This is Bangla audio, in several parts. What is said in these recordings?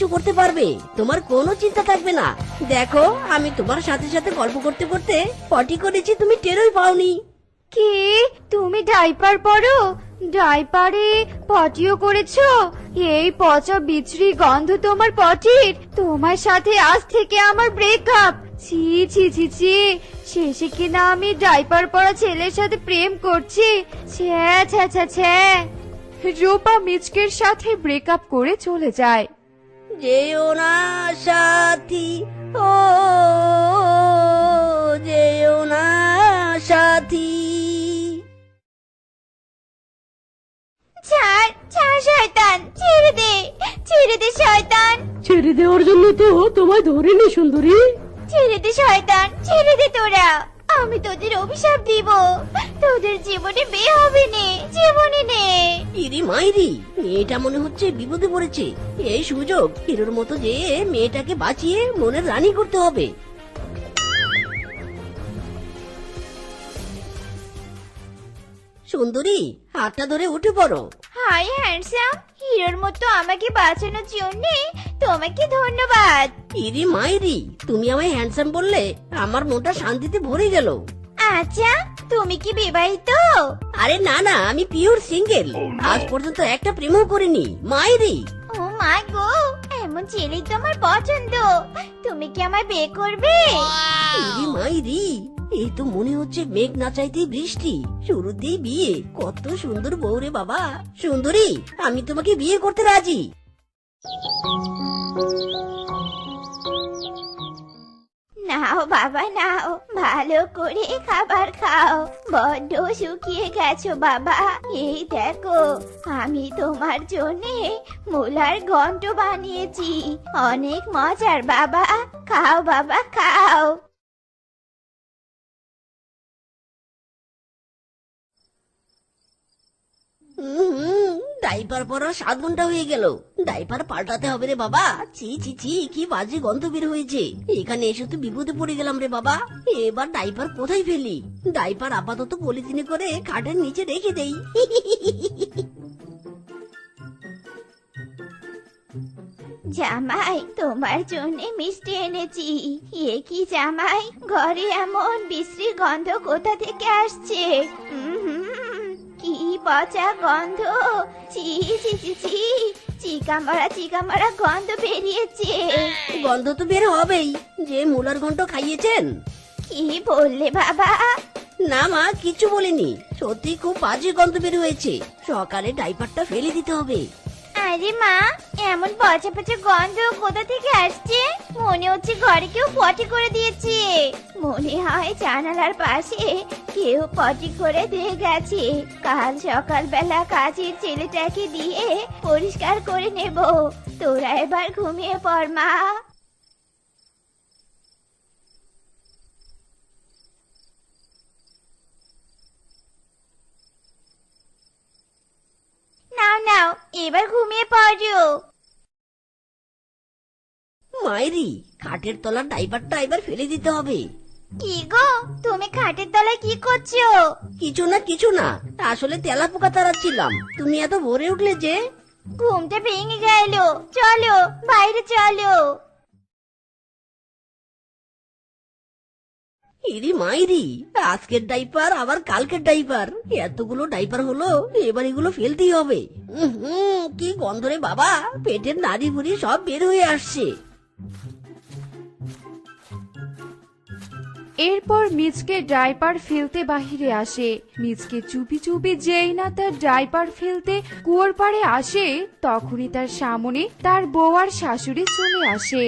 কিছু করতে পারবে। তোমার কোনো চিন্তা থাকবে না। দেখো আমি তোমার সাথে সাথে গল্প করতে করতে পটি করেছি তুমি টেরই পাওনি। কি? তুমি ডাইপার পরো? ডাইপারে পটিও করেছ? এই পচা বিচরি গন্ধ তোমার পটির? তোমার সাথে আজ থেকে আমার ব্রেকআপ ছি ছি ছি ছি। শেষে কিনা আমি ডাইপার পরা ছেলের সাথে প্রেম করছি। ছ্যা ছ্যা ছ্যা ছ্যা রূপা মিচকের সাথে ব্রেকআপ করে চলে যায়। যেও না সাথী ও যেও না সাথী। ছাড় ছাড় শয়তান ছেড়ে দে ছেড়ে দে শয়তান। ছেড়ে দেওয়ার জন্য তো তোমায় ধরিনি সুন্দরী। ছেড়ে দে শয়তান ছেড়ে দে তোরা। আমি তোদের অভিশাপ দিব। তোদের জীবনে বিয়ে হবে নে, জীবনে নে। ইরি মাইরি, মেয়েটা মনে হচ্ছে বিপদে পড়েছে। এই সুযোগ হিরোর মতো যে মেয়েটাকে বাঁচিয়ে মনের রানী করতে হবে। সুন্দরী, হাতটা ধরে উঠে পড়ো। হাই হ্যান্ডসাম হিরোর মতো আমাকে বাঁচানোর জন্য তোমাকে ধন্যবাদ। ইরি মাইরি তুমি আমায় হ্যান্ডসাম বললে আমার মনটা শান্তিতে ভরে গেল। আচ্ছা তুমি কি বিবাহিত? আরে না না আমি পিওর সিঙ্গেল আজ পর্যন্ত একটা প্রেমও করিনি। মাইরি। ও মা গো এমন ছেলেই তো আমার পছন্দ। তুমি কি আমায় বিয়ে করবে? ইরি মাইরি এই তো মনে হচ্ছে মেঘ না চাইতেই বৃষ্টি। শুরুতেই বিয়ে। কত সুন্দর বউ রে বাবা। সুন্দরী, আমি তোমাকে বিয়ে করতে রাজি। নাও বাবা, নাও। ভালো করে খাবার খাও। বড্ড শুকিয়ে গেছো বাবা। এই দেখো, আমি তোমার জন্য মূলার ঘন্ট বানিয়েছি। অনেক মজার বাবা। খাও বাবা, খাও। ডাইপার পরার সাত ঘণ্টা হয়ে গেল। ডাইপার পাল্টাতে হবে রে বাবা। ছি ছি ছি কি বাজে গন্ধ বের হয়েছে। এখানে এসে তো বিপদে পড়ে গেলাম রে বাবা। এবার ডাইপার কোথায় ফেলি? ডাইপার আপাতত পলিথিনে করে খাটের নিচে রেখে দেই। জামাই তোমার জন্য মিষ্টি এনেছি। এ কি জামাই? ঘরে এমন বিশ্রী গন্ধ কোথা থেকে আসছে? উহুম, কি পচা গন্ধ। চি চি চি চি গন্ধ বেরিয়েছে। গন্ধ তো বের হবেই। যে মুলার ঘন্ট খাইয়েছেন। কি বললে বাবা? না মা কিছু বলিনি। সত্যি খুব বাজে গন্ধ বের হয়েছে। সকালে ডাইপারটা ফেলে দিতে হবে। আরে মা এমন পচা পচা গন্ধ কোথা থেকে আসছে? মনে হচ্ছে ঘরে কেউ পটি করে দিয়েছে। মনে হয় জানালার পাশে কেউ পটি করে দিয়ে গেছে। কাল সকালবেলা কাজের ছেলেটাকে দিয়ে পরিষ্কার করে নেব। তোরা এবার ঘুমিয়ে পড়, মা। এবার ঘুমিয়ে পড়ো। মায়েরি খাটের তলার ডাইপারটা এবার ফেলে দিতে হবে। কি গো? তুমি খাটের তলায় কি করছ? কিছু না কিছু না। আসলে তেলা পোকা তাড়াচ্ছিলাম। তুমি এত ভোরে উঠলে যে? ঘুমটা ভেঙে গেল। চলো বাইরে চলো। ইরি মাইরি আজকের ডাইপার আবার কালকের ডাইপার। এতগুলো ডাইপার হলো এবার এগুলো ফেলতেই হবে। হুম কি গন্ধ রে বাবা। পেটের নাড়ি ভুড়ি সব বের হয়ে আসছে। এরপর মিজকে ডাইপার ফেলতে বাহিরে আসে। মিজকে চুপি চুপি যেই না তার ডাইপার ফেলতে কুয়োর পাড়ে আসে, তখনই তার সামনে তার বউ শাশুড়ি চলে আসে।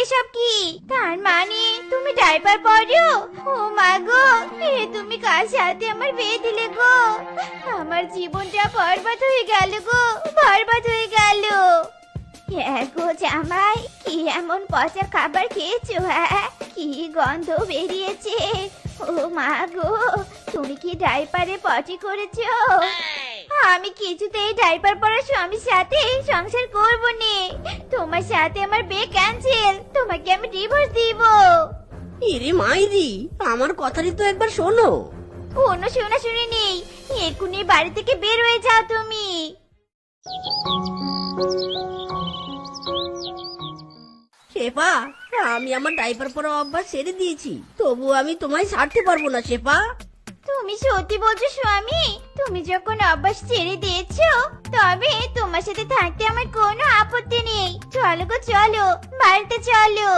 এসব কি? তার মানে তুমি ডাইপার পরো ও মা গো, এ তুমি কার সাথে আমার বিয়ে দিলে গো? আমার জীবনটা বরবাদ হয়ে গেল গো, বরবাদ হয়ে গেল। হ্যাঁ গো জামাই কি এমন পচা খাবার খেয়েছো হ্যাঁ? কি গন্ধ বেরিয়েছে? ও মা গো তুমি কি ডাইপারে পটি করেছ? আমি কিছুতেই ডাইপার পরা স্বামীর সাথে সংসার করব নে। তোমার সাথে আমার বিয়ে ক্যান্সেল তোমাকে আমি ডিভোর্স দিব। ইরি মাইরি আমার কথাটি তো একবার শোনো। অন্য শোনা শুনে নেই এক্ষুনি বাড়ি থেকে বের হয়ে যাও তুমি। শেফা আমি আমার ডাইপার পরা অভ্যাস সেরে দিয়েছি। তবু আমি তোমায় ছাড়তে পারব না, শেফা। তুমি সত্যি বলছো, স্বামী? তুমি যখন অভ্যাস ছেড়ে দিয়েছ, তবে তোমার সাথে থাকতে আমার কোনো আপত্তি নেই। চলো গো, চলো, বাড়িতে চলো।